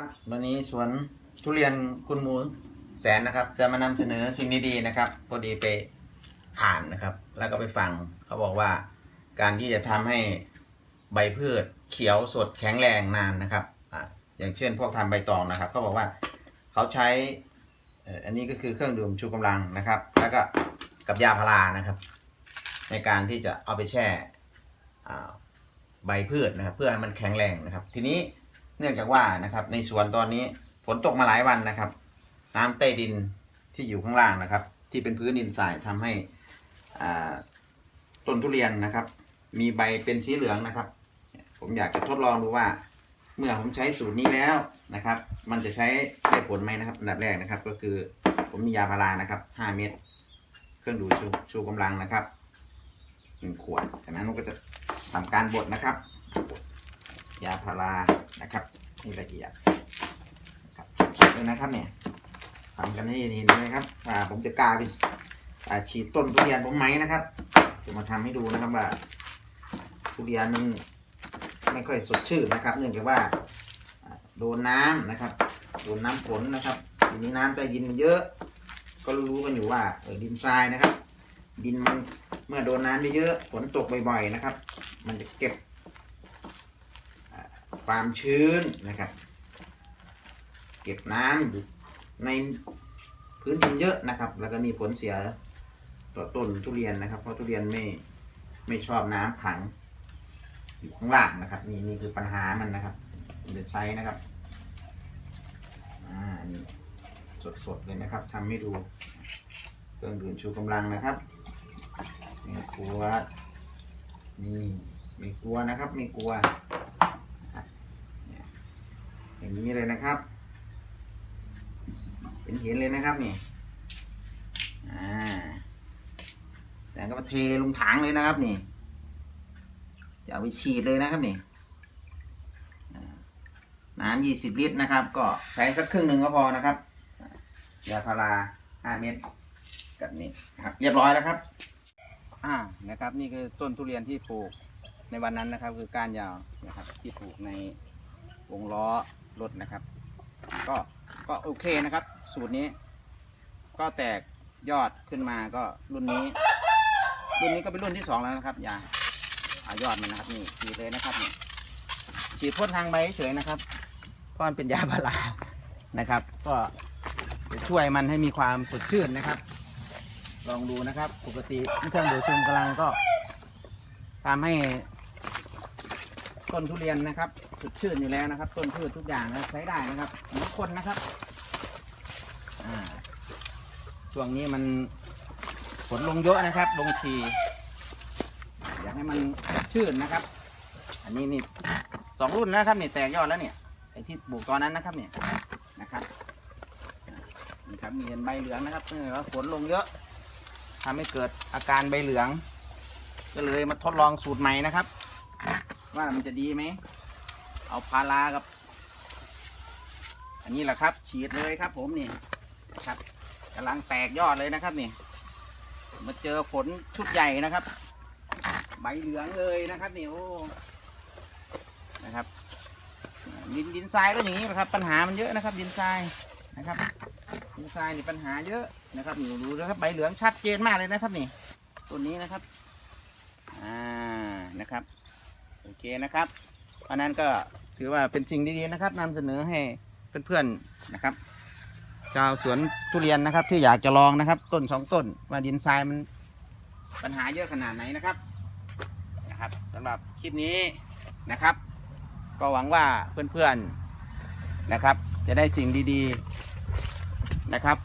ครับวันนี้สวนทุเรียนคุณมูแสนนะครับ จะมานำเสนอสิ่งดีๆนะครับพอดีไปอ่านนะครับ แล้วก็ไปฟังเขาบอกว่า การที่จะทำให้ใบพืชเขียวสดแข็งแรงนานนะครับออย่างเช่น พวกทำใบตองนะครับเขาบอกว่าเขาใช้อันนี้ก็คือเครื่องดื่มชูกำลังนะครับ แล้วก็กับยาพารานะครับ ในการที่จะเอาไปแช่ใบพืชนะครับ เพื่อให้มันแข็งแรงนะครับ ทีนี้ เนื่องจากว่านะครับ ในสวนตอนนี้ฝนตกมาหลายวันนะครับ น้ำใต้ดินที่อยู่ข้างล่างนะครับ ที่เป็นพื้นดินทรายทำให้ต้นทุเรียนนะครับ มีใบเป็นสีเหลืองนะครับ ผมอยากจะทดลองดูว่า เมื่อผมใช้สูตรนี้แล้วนะครับ มันจะใช้ได้ผลไหมนะครับอันดับแรกนะครับ ก็คือผมมียาพารานะครับ 5 เม็ดเครื่องดูดชูกำลังนะครับหนึ่งขวดจากนั้นผมก็จะทำการบดนะครับ ยาพารานะครับนี่ละเอียดครับสดเลยนะครับเนี่ยทำกันให้เห็นเลยครับอ่าผมจะกาไปอ่าฉีดต้นทุเรียนผมไหมนะครับ จะมาทำให้ดูนะครับว่าทุเรียนมันไม่ค่อยสดชื่นนะครับ เนื่องจากว่าโดนน้ำนะครับโดนน้ำฝนนะครับทีนี้น้ำใต้ดินเยอะ ก็รู้กันอยู่ว่าเออดินทรายนะครับ ดินมันเมื่อโดนน้ำเยอะๆฝนตกบ่อยๆนะครับ มันจะเก็บ ความชื้นนะครับ เก็บน้ำอยู่ในพื้นดินเยอะนะครับ แล้วก็มีผลเสียต่อต้นทุเรียนนะครับ เพราะทุเรียนไม่ไม่ชอบน้ำขังอยู่ข้างล่างนะครับ นี่นี่คือปัญหามันนะครับจะใช้นะครับอ่านี่สดๆเลยนะครับทำให้ดูเครื่องดื่มชูกำลังนะครับไม่กลัวนี่ไม่กลัวนะครับไม่กลัว อย่างนี้เลยนะครับ เห็นเห็นเลยนะครับนี่อ่าแต่ก็มาเทลงถังเลยนะครับนี่ จะเอาไปฉีดเลยนะครับนี่น้ำยี่สิบลิตรนะครับ ก็ใช้สักครึ่งหนึ่งก็พอนะครับยาพาราห้าเม็ดกับนี่ครับ เรียบร้อยแล้วครับอ่านะครับ นี่คือต้นทุเรียนที่ปลูกในวันนั้นนะครับ คือก้านยาวนะครับ ที่ปลูกในวงล้อ รถนะครับ ก็ก็โอเคนะครับ สูตรนี้ ก็แตกยอดขึ้นมาก็รุ่นนี้ รุ่นนี้ก็เป็นรุ่นที่สองแล้วนะครับยาอายอดมันนะครับนี่ฉีดเลยนะครับนี่ฉีดพ่นทางใบเฉยนะครับเพราะมันเป็นยาพารานะครับ ก็จะช่วยมันให้มีความสดชื่นนะครับ ลองดูนะครับ ปกติเครื่องดูดซึมกำลังก็ทำให้ต้นทุเรียนนะครับ สดชื่นอยู่แล้วนะครับ ต้นพืชทุกอย่างนะใช้ได้นะครับเหมือนคนนะครับอ่าช่วงนี้มันฝนลงเยอะนะครับ ลงทีอยากให้มันชื่นนะครับ อันนี้นี่สองรุ่นแล้วครับนี่แตกยอดแล้วเนี่ยไอที่ปลูกตอนนั้นนะครับเนี่ยนะครับนี่ครับมีใบเหลืองนะครับเนื่องจากฝนลงเยอะทำให้เกิดอาการใบเหลือง ก็เลยมาทดลองสูตรใหม่นะครับ ว่ามันจะดีไหม เอาพารากับ อันนี้แหละครับ ฉีดเลยครับ ผมนี่ครับกำลังแตกยอดเลยนะครับนี่ มาเจอฝนชุดใหญ่นะครับ ใบเหลืองเลยนะครับนี่โอ้นะครับ ดินดินทรายก็อย่างนี้แหละครับ ปัญหามันเยอะนะครับ ดินทรายนะครับ ดินทรายนี่ปัญหาเยอะนะครับนี่ดูนะครับใบเหลืองชัดเจนมากเลยนะครับนี่ตัวนี้นะครับ อ่านะครับ โอเคนะครับ เพราะนั้นก็ถือว่าเป็นสิ่งดีๆนะครับนำเสนอให้เพื่อนๆนะครับ ชาวสวนทุเรียนนะครับ ที่อยากจะลองนะครับ ต้นสองต้นว่าดินทรายมันปัญหาเยอะขนาดไหนนะครับนะครับสำหรับคลิปนี้นะครับ ก็หวังว่าเพื่อนๆนะครับ จะได้สิ่งดีๆนะครับ